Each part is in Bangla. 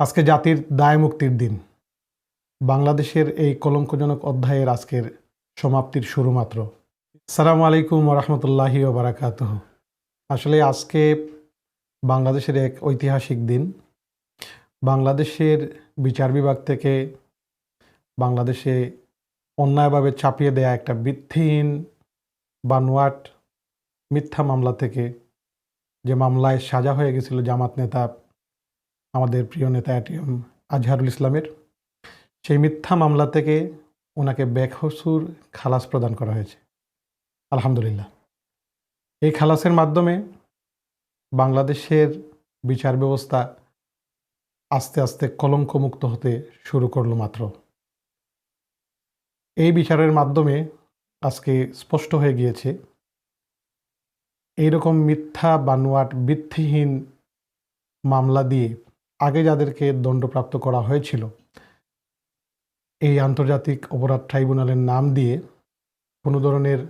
আজকে জাতির দায় মুক্তির দিন। বাংলাদেশের এই কলঙ্কজনক অধ্যায়ের আজকের সমাপ্তির শুরু মাত্র সালাম আলাইকুম রহমতুল্লাহি বারাকাত আসলে আজকে বাংলাদেশের এক ঐতিহাসিক দিন। বাংলাদেশের বিচার বিভাগ থেকে বাংলাদেশে অন্যায়ভাবে চাপিয়ে দেয়া একটা ভিত্তিহীন বানোয়াট মিথ্যা মামলা থেকে যে মামলায় সাজা হয়ে গেছিল জামাত নেতা আমাদের প্রিয় নেতা এটিএম আজহারুল ইসলামের। সেই মিথ্যা মামলা থেকে ওনাকে বেকসুর খালাস প্রদান করা হয়েছে। আলহামদুলিল্লাহ। এই খালাসের মাধ্যমে বাংলাদেশের বিচার ব্যবস্থা আস্তে আস্তে কলঙ্কমুক্ত হতে শুরু করল মাত্র। এই বিচারের মাধ্যমে আজকে স্পষ্ট হয়ে গিয়েছে, এইরকম মিথ্যা, বানোয়াট, ভিত্তিহীন মামলা দিয়ে আগে যাদেরকে দণ্ডপ্রাপ্ত করা হয়েছিল, এই আন্তর্জাতিক অপরাধ ট্রাইব্যুনালের নাম দিয়ে কোনো ধরনের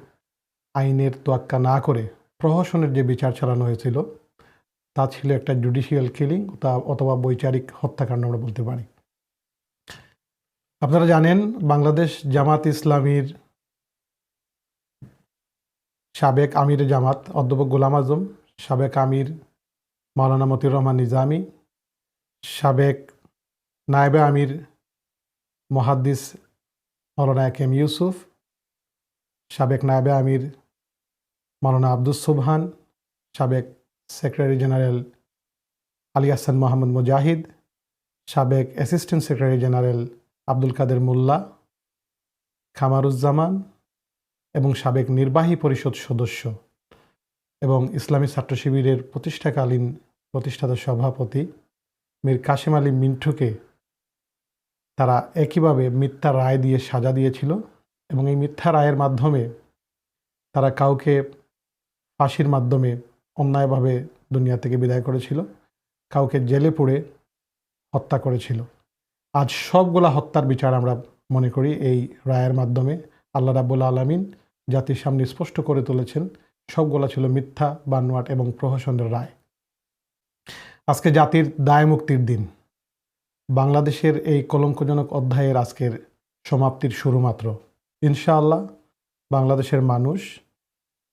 আইনের তোয়াক্কা না করে প্রহসনের যে বিচার চালানো হয়েছিল, তা ছিল একটা জুডিশিয়াল কিলিং তা অথবা বৈচারিক হত্যাকাণ্ড আমরা বলতে পারি। আপনারা জানেন, বাংলাদেশ জামাত ইসলামীর সাবেক আমির জামাত অধ্যাপক গোলাম আজম, সাবেক আমির মাওলানা মতিউর রহমান নিজামী সাবেক নায়েবে আমির মহাদ্দিস মৌলানা এম এম ইউসুফ, সাবেক নায়েবে আমির মৌলানা আব্দুস সুবহান, সাবেক সেক্রেটারি জেনারেল আলী হাসান মোহাম্মদ মুজাহিদ, সাবেক assistant secretary general Abdul Kader Molla, Kamaruzzaman এবং সাবেক নির্বাহী পরিষদ সদস্য এবং ইসলামী ছাত্র শিবিরের প্রতিষ্ঠাকালীন প্রতিষ্ঠাতা সভাপতি মীর কাশিম আলী মিন্টুকে তারা একইভাবে মিথ্যা রায় দিয়ে সাজা দিয়েছিল এবং এই মিথ্যা রায়ের মাধ্যমে তারা কাউকে ফাঁসির মাধ্যমে অন্যায়ভাবে দুনিয়া থেকে বিদায় করেছিল, কাউকে জেলে পুড়ে হত্যা করেছিল। আজ সবগুলা হত্যার বিচার আমরা মনে করি এই রায়ের মাধ্যমে। আল্লাহ রাবুল আলমিন জাতির সামনে স্পষ্ট করে তুলেছেন, সবগুলা ছিল মিথ্যা, বানোয়াট এবং প্রহসনের রায়। আজকে জাতির দায় মুক্তির দিন। বাংলাদেশের এই কলঙ্কজনক অধ্যায়ের আজকের সমাপ্তির শুরু মাত্র ইনশাআল্লাহ বাংলাদেশের মানুষ,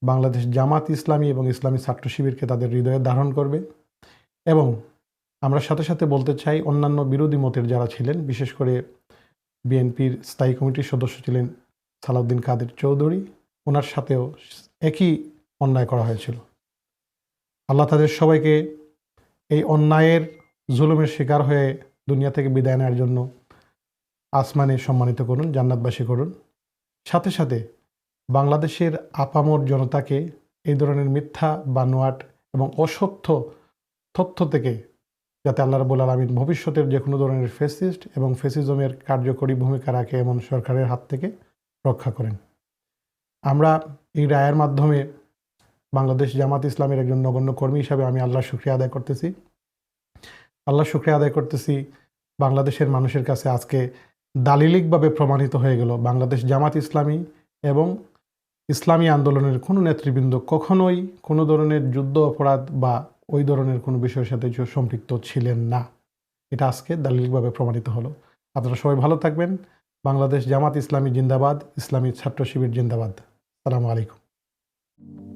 বাংলাদেশ জামাত ইসলামী এবং ইসলামী ছাত্র শিবিরকে তাদের হৃদয়ে ধারণ করবে এবং আমরা সাথে সাথে বলতে চাই, অন্যান্য বিরোধী মতের যারা ছিলেন, বিশেষ করে বিএনপির স্থায়ী কমিটির সদস্য ছিলেন সালাউদ্দিন কাদের চৌধুরী, ওনার সাথেও একই অন্যায় করা হয়েছিল। আল্লাহ তাদের সবাইকে এই অন্যায়ের জুলুমের শিকার হয়ে দুনিয়া থেকে বিদায় নেওয়ার জন্য আসমানে সম্মানিত করুন, জান্নাতবাসী করুন। সাথে সাথে বাংলাদেশের আপামর জনতাকে এই ধরনের মিথ্যা, বানোয়াট এবং অসত্য তথ্য থেকে যাতে আল্লাহ রবুল আলমিন ভবিষ্যতের যে কোনো ধরনের ফেসিস্ট এবং ফেসিজমের কার্যকরী ভূমিকা রাখে এমন সরকারের হাত থেকে রক্ষা করেন। আমরা এই রায়ের মাধ্যমে বাংলাদেশ জামাত ইসলামের একজন নগণ্য কর্মী হিসাবে আমি আল্লাহ শুক্রিয়া আদায় করতেছি। আল্লাহ শুক্রিয়া আদায় করতেছি বাংলাদেশের মানুষের কাছে আজকে দালিলিকভাবে প্রমাণিত হয়ে গেল। বাংলাদেশ জামাত ইসলামী এবং ইসলামী আন্দোলনের কোনো নেতৃবৃন্দ কখনোই কোনো ধরনের যুদ্ধ, অপরাধ বা ওই ধরনের কোনো বিষয়ের সাথে সম্পৃক্ত ছিলেন না। এটা আজকে দালিলিকভাবে প্রমাণিত হলো। আপনারা সবাই ভালো থাকবেন। বাংলাদেশ জামাত ইসলামী জিন্দাবাদ। ইসলামী ছাত্র শিবির জিন্দাবাদ। সালামু আলাইকুম।